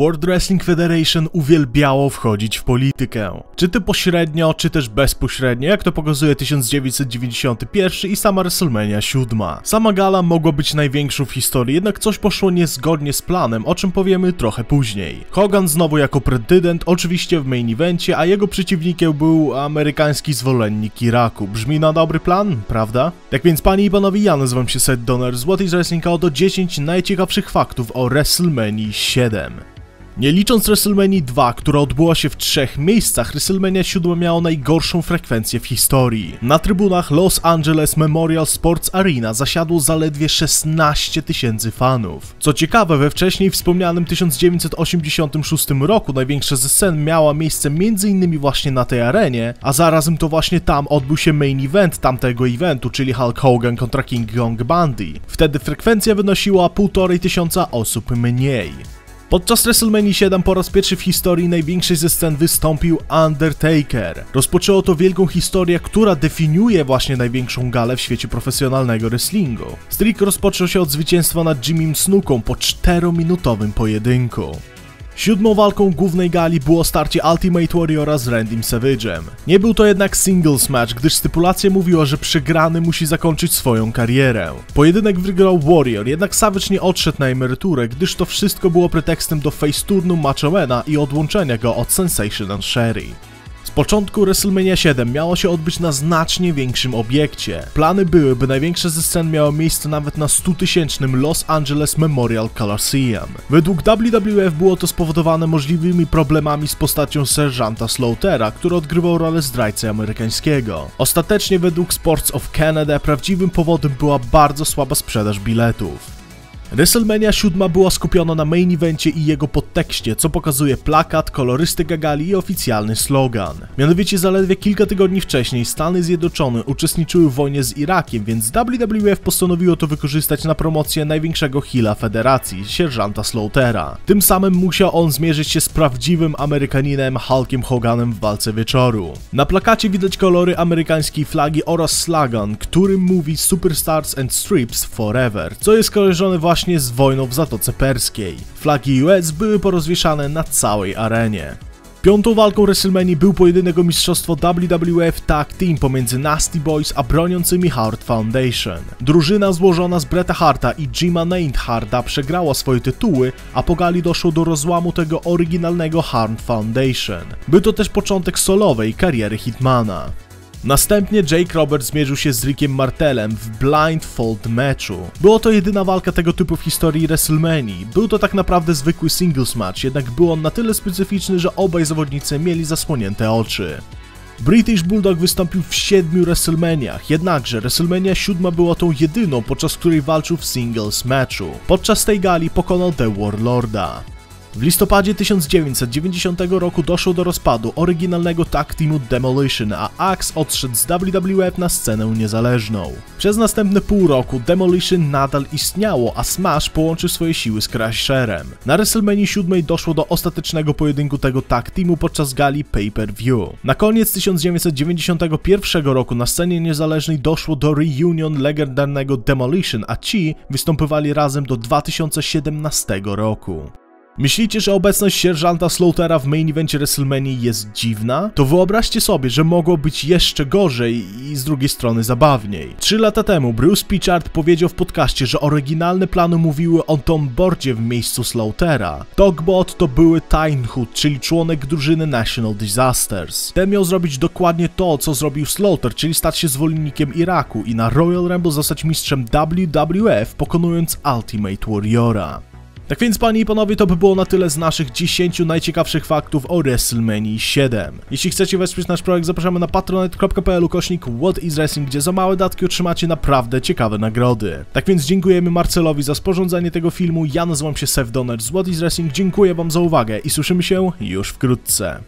World Wrestling Federation uwielbiało wchodzić w politykę. Czy to pośrednio, czy też bezpośrednio, jak to pokazuje 1991 i sama WrestleMania 7. Sama gala mogła być największą w historii, jednak coś poszło niezgodnie z planem, o czym powiemy trochę później. Hogan znowu jako prezydent, oczywiście w main evencie, a jego przeciwnikiem był amerykański zwolennik Iraku. Brzmi na dobry plan, prawda? Tak więc panie i panowie, ja nazywam się Seth Donner z What is Wrestling, a oto 10 najciekawszych faktów o WrestleMania 7. Nie licząc WrestleMania 2, która odbyła się w trzech miejscach, WrestleMania 7 miała najgorszą frekwencję w historii. Na trybunach Los Angeles Memorial Sports Arena zasiadło zaledwie 16 tysięcy fanów. Co ciekawe, we wcześniej wspomnianym 1986 roku największa ze scen miała miejsce m.in. właśnie na tej arenie, a zarazem to właśnie tam odbył się main event tamtego eventu, czyli Hulk Hogan kontra King Kong Bundy. Wtedy frekwencja wynosiła 1,5 tysiąca osób mniej. Podczas WrestleMania 7 po raz pierwszy w historii największej ze scen wystąpił Undertaker. Rozpoczęło to wielką historię, która definiuje właśnie największą galę w świecie profesjonalnego wrestlingu. Streak rozpoczął się od zwycięstwa nad Jimmym Snooką po 4-minutowym pojedynku. Siódmą walką głównej gali było starcie Ultimate Warriora z Randym Savage'em. Nie był to jednak singles match, gdyż stypulacja mówiła, że przegrany musi zakończyć swoją karierę. Pojedynek wygrał Warrior, jednak Savage nie odszedł na emeryturę, gdyż to wszystko było pretekstem do face turnu Machomena i odłączenia go od Sensation and Sherry. Z początku WrestleMania 7 miało się odbyć na znacznie większym obiekcie. Plany były, by największe ze scen miało miejsce nawet na 100-tysięcznym Los Angeles Memorial Coliseum. Według WWF było to spowodowane możliwymi problemami z postacią serżanta Slaughtera, który odgrywał rolę zdrajcy amerykańskiego. Ostatecznie według Sports of Canada prawdziwym powodem była bardzo słaba sprzedaż biletów. WrestleMania 7 była skupiona na main evencie i jego podtekście, co pokazuje plakat, kolorystykę gali i oficjalny slogan. Mianowicie zaledwie kilka tygodni wcześniej Stany Zjednoczone uczestniczyły w wojnie z Irakiem, więc WWF postanowiło to wykorzystać na promocję największego heala federacji, sierżanta Slaughtera. Tym samym musiał on zmierzyć się z prawdziwym Amerykaninem Hulkiem Hoganem w walce wieczoru. Na plakacie widać kolory amerykańskiej flagi oraz slogan, który mówi Superstars and Strips Forever, co jest kojarzone właśnie właśnie z wojną w Zatoce Perskiej. Flagi US były porozwieszane na całej arenie. Piątą walką WrestleMania był pojedynek o mistrzostwo WWF Tag Team pomiędzy Nasty Boys a broniącymi Hart Foundation. Drużyna złożona z Bret'a Harta i Jima Neidharta przegrała swoje tytuły, a po gali doszło do rozłamu tego oryginalnego Hart Foundation. Był to też początek solowej kariery Hitmana. Następnie Jake Roberts zmierzył się z Rickiem Martelem w blindfold meczu. Było to jedyna walka tego typu w historii WrestleMania. Był to tak naprawdę zwykły singles match, jednak był on na tyle specyficzny, że obaj zawodnicy mieli zasłonięte oczy. British Bulldog wystąpił w siedmiu WrestleManiach, jednakże WrestleMania 7 była tą jedyną, podczas której walczył w singles matchu. Podczas tej gali pokonał The Warlorda. W listopadzie 1990 roku doszło do rozpadu oryginalnego tag teamu Demolition, a Axe odszedł z WWF na scenę niezależną. Przez następne pół roku Demolition nadal istniało, a Smash połączył swoje siły z Crusherem. Na WrestleMania 7 doszło do ostatecznego pojedynku tego tag teamu podczas gali pay-per-view. Na koniec 1991 roku na scenie niezależnej doszło do reunion legendarnego Demolition, a ci występowali razem do 2017 roku. Myślicie, że obecność sierżanta Slaughtera w main evencie WrestleMania jest dziwna? To wyobraźcie sobie, że mogło być jeszcze gorzej i z drugiej strony zabawniej. Trzy lata temu Bruce Pichard powiedział w podcaście, że oryginalne plany mówiły o Tom Bordzie w miejscu Slaughtera. Togbot to były Hood, czyli członek drużyny National Disasters. Ten miał zrobić dokładnie to, co zrobił Slaughter, czyli stać się zwolennikiem Iraku i na Royal Rumble zostać mistrzem WWF, pokonując Ultimate Warriora. Tak więc panie i panowie to by było na tyle z naszych 10 najciekawszych faktów o WrestleMania 7. Jeśli chcecie wesprzeć nasz projekt zapraszamy na patronite.pl kośnik What is Wrestling, gdzie za małe datki otrzymacie naprawdę ciekawe nagrody. Tak więc dziękujemy Marcelowi za sporządzenie tego filmu, ja nazywam się Seth Donner z What is Wrestling, dziękuję wam za uwagę i słyszymy się już wkrótce.